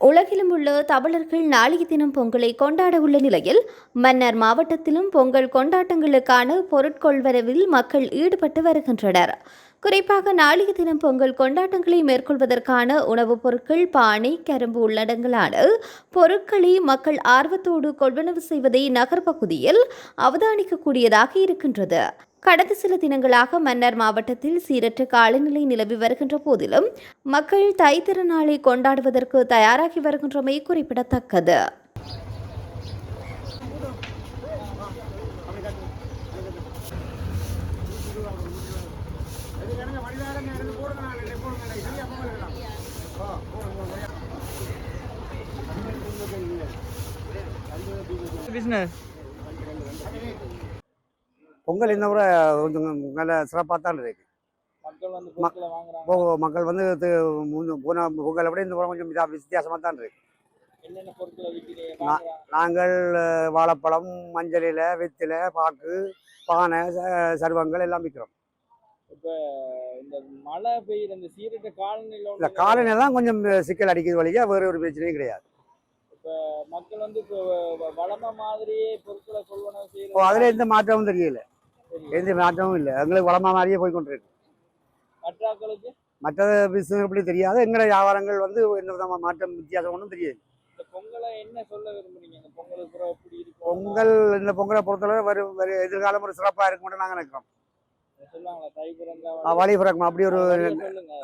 உலகிலும் உள்ள தமிழர்கள் நாளைய தினம் பொங்கலை கொண்டாட உள்ள நிலையில் மன்னர் மாவட்டத்திலும் பொங்கல் கொண்டாட்டங்களுக்கான பொருட்கொள்வரவில் மக்கள் ஈடுபட்டு வருகின்றனர். குறிப்பாக நாளைய தினம் பொங்கல் கொண்டாட்டங்களை மேற்கொள்வதற்கான உணவுப் பொருட்கள் பானை கரும்பு உள்ளடங்கலான பொருட்களை மக்கள் ஆர்வத்தோடு கொள்வனவு செய்வதை நகர்ப்பகுதியில் அவதானிக்கக்கூடியதாக இருக்கின்றது. கடந்த சில தினங்களாக மன்னர் மாவட்டத்தில் சீரற்ற காலநிலை நிலவி வருகின்ற போதிலும் மக்கள் தை திருநாளை கொண்டாடுவதற்கு தயாராகி வருகின்றமை குறிப்பிடத்தக்கது. பிஸ்னஸ் பொங்கல் இந்த முறை கொஞ்சம் நல்ல சிறப்பாக தான் இருக்கு. மக்கள் வந்து போன பொங்கலை விட இந்த முறை கொஞ்சம் வித்தியா- வித்தியாசமாக தான் இருக்கு. நாங்கள் வாழைப்பழம் மஞ்சள் இலை வெத்திலை பாக்கு பானை சர்வங்கள் எல்லாம் விற்கிறோம் இப்ப இந்த மழை பெய்யுற இந்த சீரற்ற காலநிலை காலநிலை தான் கொஞ்சம் சிக்கல் அடிக்கிறது வழியா வேறு ஒரு பிரச்சனையும் கிடையாது. மக்கள் வந்து இப்போ வ- வளம மாதிரியே பொருட்களை கொள்வனவு இப்போ அதில் எந்த மாற்றமும் தெரியல. எந்த மாற்றமும் இல்லை. எங்களுக்கு வளமா மாதிரியே போய் கொண்டிருக்கு மற்ற பிசினஸ் எப்படி தெரியாது. எங்களுடைய வியாபாரங்கள் வந்து எந்த விதமான மாற்றம் வித்தியாசம் ஒன்றும் தெரியாது. பொங்கலை இந்த பொங்கல் பொறுத்தளவு வரும் எதிர்காலம் ஒரு சிறப்பாக இருக்கும்னு நாங்கள் நினைக்கிறோம். வழி பிறக்கும். அப்படி ஒரு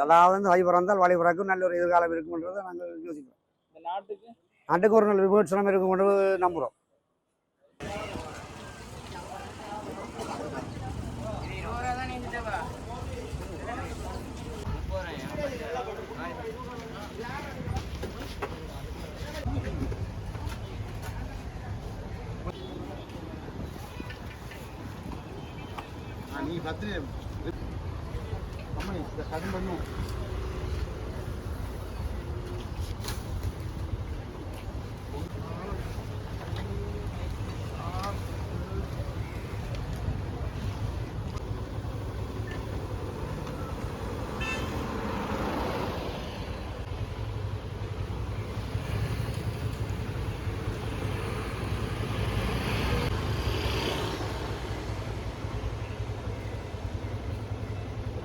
அதாவது வந்து வழி பிறந்தால் வழி பிறக்கும். நல்ல ஒரு எதிர்காலம் இருக்கும்ன்றதை நாங்கள் யோசிக்கிறோம். நாட்டுக்கு? ஒரு நல்ல விமர்சனம் இருக்கும்னு நம்புகிறோம் நீ பத்திரி. அம்மா கடன் பண்ணும்